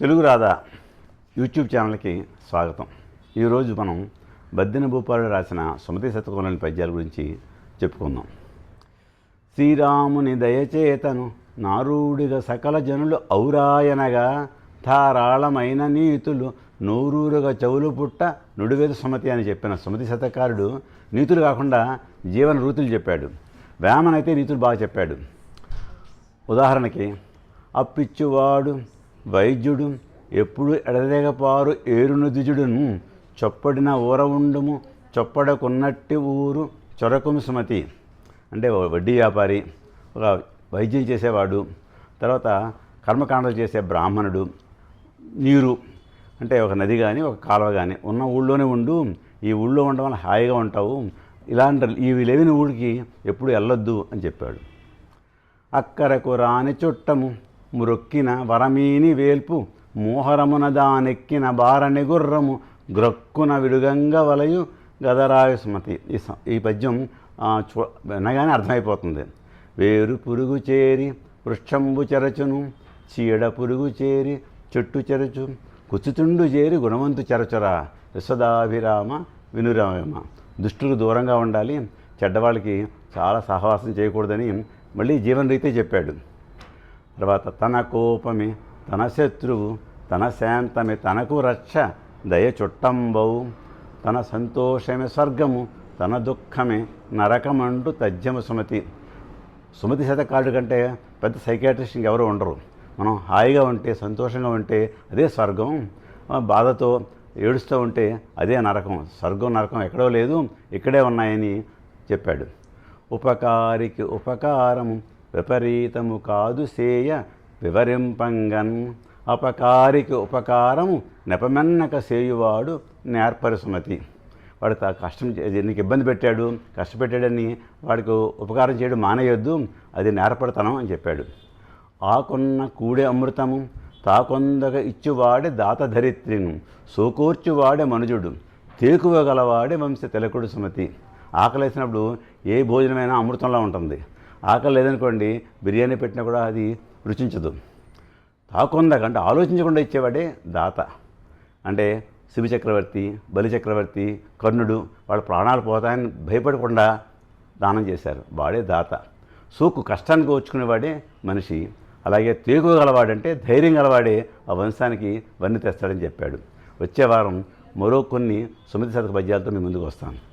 Telugu Radha YouTube ఛానల్కి స్వాగతం. ఈరోజు మనం బద్దిన భూపాలు రాసిన సుమతి శతకంలోని పద్యాల గురించి చెప్పుకుందాం. శ్రీరాముని దయచేతను నారూడిగా సకల జనులు ఔరాయనగా ధారాళమైన నీతులు నూరూరుగా చెవులు పుట్ట నుడివేద సుమతి అని చెప్పిన సుమతి శతకారుడు నీతులు కాకుండా జీవన రీతులు చెప్పాడు. వేమనైతే నీతులు బాగా చెప్పాడు. ఉదాహరణకి అప్పిచ్చువాడు వైద్యుడు ఎప్పుడు ఎడదెగపారు ఏరును దిజుడును. చొప్పడిన ఊర ఉండుము చొప్పడకున్నట్టి ఊరు చొరకుము సుమతి. అంటే వడ్డీ వ్యాపారి ఒక వైద్యం చేసేవాడు. తర్వాత కర్మకాండలు చేసే బ్రాహ్మణుడు నీరు అంటే ఒక నది కానీ ఒక కాలువ కానీ ఉన్న ఊళ్ళోనే ఉండు. ఈ ఊళ్ళో ఉండడం వల్ల హాయిగా ఉంటావు. ఇలాంటి ఇవి లేని ఊరికి ఎప్పుడు వెళ్ళొద్దు అని చెప్పాడు. అక్కరకు రాని చుట్టము మురొక్కిన వరమీని వేల్పు మోహరమున దానెక్కిన బారనిగుర్రము గ్రక్కున విడుగంగ వలయు గదరాయ స్మతి. ఈ స- ఈ పద్యం చూ వినగానే అర్థమైపోతుంది. వేరు పురుగు చేరి వృక్షంబు చెరచును చీడ పురుగు చేరి చెట్టు చెరచు కుచుతుండు చేరి గుణవంతు చెరచురా విశ్వదాభిరామ వినురామ దుష్టులు దూరంగా ఉండాలి చెడ్డవాళ్ళకి చాలా సహవాసం చేయకూడదని మళ్ళీ జీవన రీతే చెప్పాడు. తర్వాత తన కోపమే తన శత్రువు తన శాంతమే తనకు రక్ష దయ చుట్టంబవు. తన సంతోషమే స్వర్గము తన దుఃఖమే నరకమంటూ తజ్జమ సుమతి. సుమతి శతకాడు కంటే పెద్ద సైకాట్రిస్ట్ ఇంకెవరు ఉండరు. మనం హాయిగా ఉంటే సంతోషంగా ఉంటే అదే స్వర్గం. బాధతో ఏడుస్తూ ఉంటే అదే నరకం. స్వర్గం నరకం ఎక్కడో లేదు ఇక్కడే ఉన్నాయని చెప్పాడు. ఉపకారికి ఉపకారము విపరీతము కాదు సేయ వివరింపంగన్. అపకారికి ఉపకారము నెపమెన్నక సేయువాడు నేర్పరిసుమతి. వాడు తా- కష్టం చే- నీకు ఇబ్బంది పెట్టాడు? కష్టపెట్టాడని వాడికి ఉపకారం చేయడం మానేయొద్దు. అది నేర్పడతనం అని చెప్పాడు. ఆకున్న కూడే అమృతము తాకొందగా ఇచ్చువాడే దాత ధరిత్రిను సోకూర్చువాడే మనుజుడు. తేకువగలవాడే వంశ తిలకుడు సుమతి. ఆకలేసినప్పుడు ఏ భోజనమైనా అమృతంలా ఉంటుంది. ఆకలి లేదనుకోండి బిర్యానీ పెట్టినా కూడా అది రుచించదు. తాకొందగా అంటే ఆలోచించకుండా ఇచ్చేవాడే దాత. అంటే శివ చక్రవర్తి బలి చక్రవర్తి కర్ణుడు వాళ్ళ ప్రాణాలు పోతాయని భయపడకుండా దానం చేశారు. వాడే దాత. సూకు కష్టానికి వచ్చుకునేవాడే మనిషి. అలాగే తేగు గలవాడంటే ధైర్యం గలవాడే ఆ వంశానికి వన్ని తెస్తాడని చెప్పాడు. వచ్చే వారం మరో కొన్ని సుమతి శతక పద్యాలతో మీ ముందుకు వస్తాను.